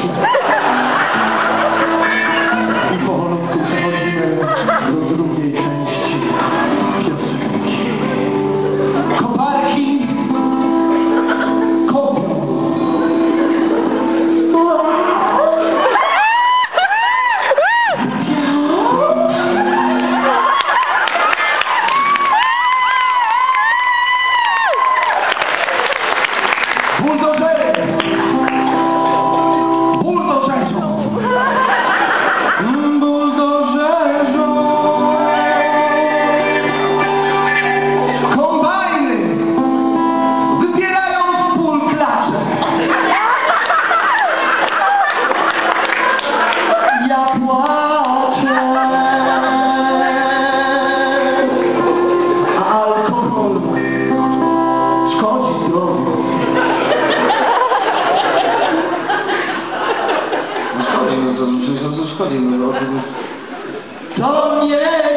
Ah! Oh yeah.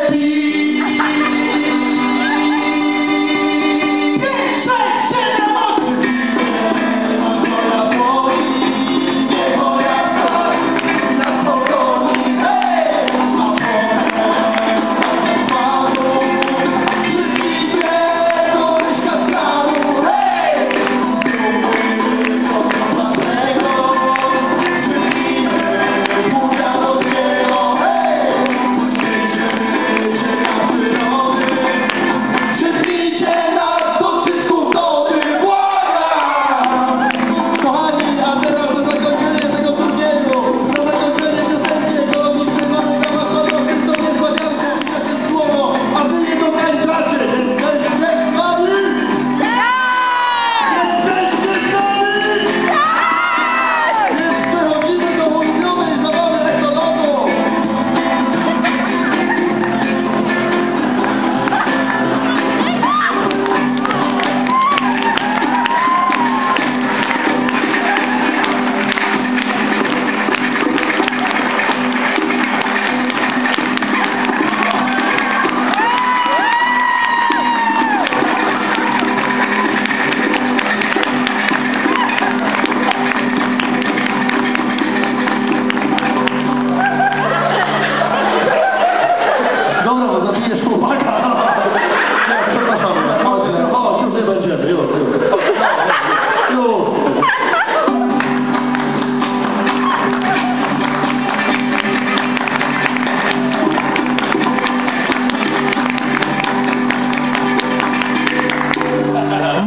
じゃねえわ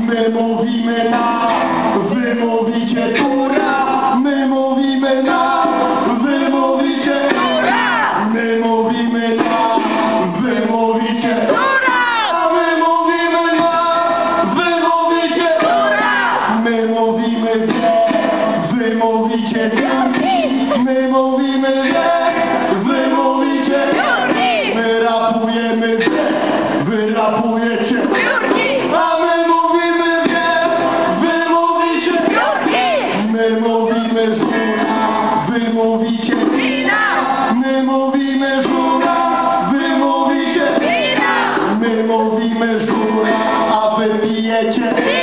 メモリメ mówimy źle, wy mówicie tak, my mówimy źle, wy mówicie tak, my rapujemy źle, wy rapujecie a my mówimy źle, wy mówicie tak, my mówimy źle, wy mówicie my mówimy żura, wy mówicie my mówimy żura, a wy pijecie